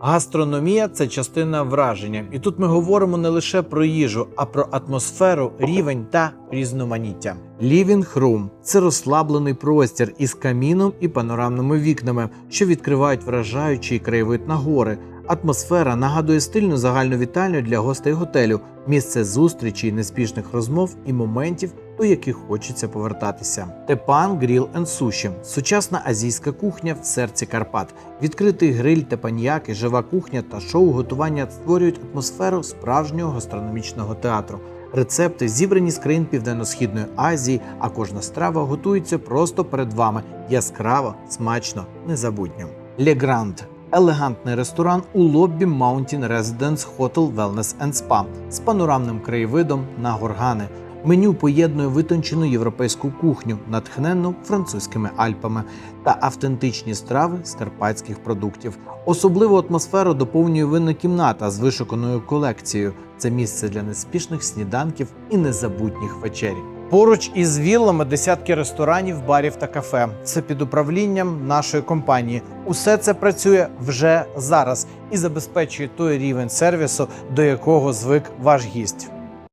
Гастрономія це частина враження, і тут ми говоримо не лише про їжу, а про атмосферу, рівень та різноманіття. Living Room – це розслаблений простір із каміном і панорамними вікнами, що відкривають вражаючий краєвид на гори. Атмосфера нагадує стильну загальну вітальню для гостей готелю, місце зустрічей, неспішних розмов і моментів, до яких хочеться повертатися. Тепан Гріл and Суші – сучасна азійська кухня в серці Карпат. Відкритий гриль, тепаньяки, жива кухня та шоу готування створюють атмосферу справжнього гастрономічного театру. Рецепти зібрані з країн Південно-Східної Азії, а кожна страва готується просто перед вами яскраво, смачно, незабутньо. Le Grand – елегантний ресторан у лоббі Mountain Residence Hotel Wellness and Spa з панорамним краєвидом на горгани. Меню поєднує витончену європейську кухню, натхненну французькими Альпами та автентичні страви з карпатських продуктів. Особливу атмосферу доповнює винна кімната з вишуканою колекцією. Це місце для неспішних сніданків і незабутніх вечері. Поруч із віллами десятки ресторанів, барів та кафе. Це під управлінням нашої компанії. Усе це працює вже зараз і забезпечує той рівень сервісу, до якого звик ваш гість.